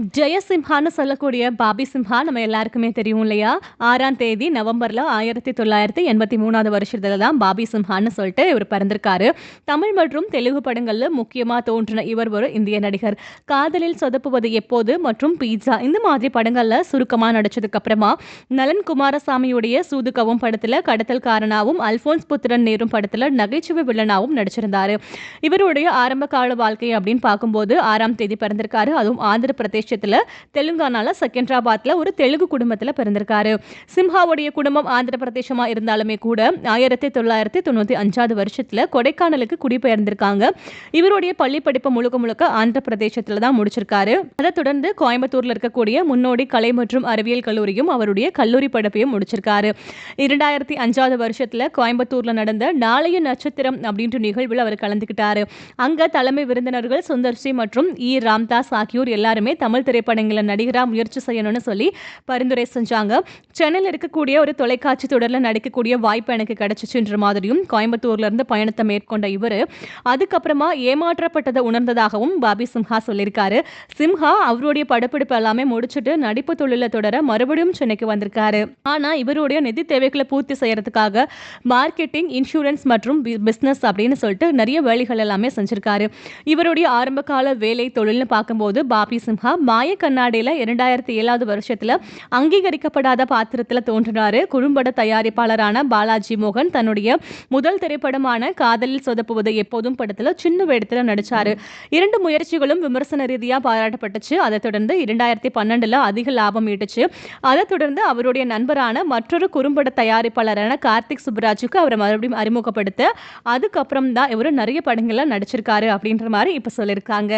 ஜெயசிம்ஹான்னு சொல்லக்கூடிய பாபி சிம்ஹா நம்ம எல்லாருக்குமே தெரியும் இல்லையா? ஆறாம் தேதி நவம்பரில் ஆயிரத்தி தொள்ளாயிரத்தி எண்பத்தி மூணாவது வருஷத்தில் தான் பாபி சிம்ஹான்னு சொல்லிட்டு இவர் பிறந்திருக்காரு. தமிழ் மற்றும் தெலுங்கு படங்களில் முக்கியமாக தோன்றின இவர் ஒரு இந்திய நடிகர். காதலில் சொதப்புவது எப்போது மற்றும் பீட்சா இந்த மாதிரி படங்களில் சுருக்கமாக நடிச்சதுக்கு அப்புறமா நலன் குமாரசாமியுடைய சூதுகவும் படத்தில் கடத்தல்காரனாவும் அல்போன்ஸ் புத்திரன் நேரும் படத்தில் நகைச்சுவை வில்லனாவும் நடிச்சிருந்தாரு. இவருடைய ஆரம்ப கால வாழ்க்கை அப்படின்னு பார்க்கும்போது ஆறாம் தேதி பிறந்திருக்காரு. அதுவும் ஆந்திர பிரதேஷ் வருஷத்தில் தெலுங்கானால செகண்ட்ராபாத்தில் ஒரு தெலுங்கு குடும்பத்தில் பிறந்திருக்காரு. சிம்ஹாவுடைய குடும்பம் ஆந்திர பிரதேசமா இருந்தாலுமே கூட ஆயிரத்தி தொள்ளாயிரத்தி தொண்ணூற்றி அஞ்சாவது வருஷத்தில் கொடைக்கானலுக்கு குடிபெயர்ந்திருக்காங்க. இவருடைய பள்ளி படிப்பு முழுக்க முழுக்க ஆந்திர பிரதேசத்தில் தான் முடிச்சிருக்காரு. அதை தொடர்ந்து கோயம்புத்தூர்ல இருக்கக்கூடிய முன்னோடி கலை மற்றும் அறிவியல் கல்லூரியும் அவருடைய கல்லூரி படிப்பையும் முடிச்சிருக்காரு. இரண்டாயிரத்தி அஞ்சாவது வருஷத்துல கோயம்புத்தூர்ல நடந்த நாளைய நட்சத்திரம் அப்படின்ற நிகழ்வில் அவர் கலந்துக்கிட்டாரு. அங்க தலைமை விருந்தினர்கள் சுந்தர்சி மற்றும் இ. ராம்தாஸ் ஆகியோர் எல்லாருமே தமிழ் தமிழ் திரைப்படங்களில் நடிகராக முயற்சி செய்யணும்னு சொல்லி பரிந்துரை செஞ்சாங்க. சென்னையில் இருக்கக்கூடிய ஒரு தொலைக்காட்சி தொடரில் நடிக்கக்கூடிய வாய்ப்பு எனக்கு கிடைச்சிச்சுன்ற மாதிரியும் கோயம்புத்தூர்லேருந்து பயணத்தை மேற்கொண்ட இவர். அதுக்கப்புறமா ஏமாற்றப்பட்டதை உணர்ந்ததாகவும் பாபி சிம்ஹா சொல்லியிருக்காரு. சிம்ஹா அவருடைய படப்பிடிப்பு எல்லாமே முடிச்சுட்டு நடிப்பு தொழிலில் தொடர மறுபடியும் சென்னைக்கு வந்திருக்காரு. ஆனால் இவருடைய நிதி தேவைகளை பூர்த்தி செய்யறதுக்காக மார்க்கெட்டிங் இன்சூரன்ஸ் மற்றும் பிஸ்னஸ் அப்படின்னு சொல்லிட்டு நிறைய வேலைகள் எல்லாமே செஞ்சிருக்காரு. இவருடைய ஆரம்ப கால வேலை தொழில்னு பார்க்கும்போது பாபி சிம்ஹா மாய கண்ணாடியில் இரண்டாயிரத்தி ஏழாவது வருஷத்தில் அங்கீகரிக்கப்படாத பாத்திரத்தில் தோன்றினார். குறும்பட தயாரிப்பாளரான பாலாஜி மோகன் தன்னுடைய முதல் திரைப்படமான காதலில் சொதப்புவது எப்போதும் படத்தில் சின்ன வேடத்தில் நடித்தார் இரண்டு முயற்சிகளும் விமர்சன ரீதியாக பாராட்டப்பட்டுச்சு. அதை தொடர்ந்து இரண்டாயிரத்தி பன்னெண்டில் அதிக லாபம் ஈட்டுச்சு. அதை தொடர்ந்து அவருடைய நண்பரான மற்றொரு குறும்பட தயாரிப்பாளரான கார்த்திக் சுப்ராஜுக்கு அவரை மறுபடியும் அறிமுகப்படுத்த அதுக்கப்புறம் தான் இவர் நிறைய படங்களில் நடிச்சிருக்காரு அப்படின்ற மாதிரி இப்போ சொல்லியிருக்காங்க.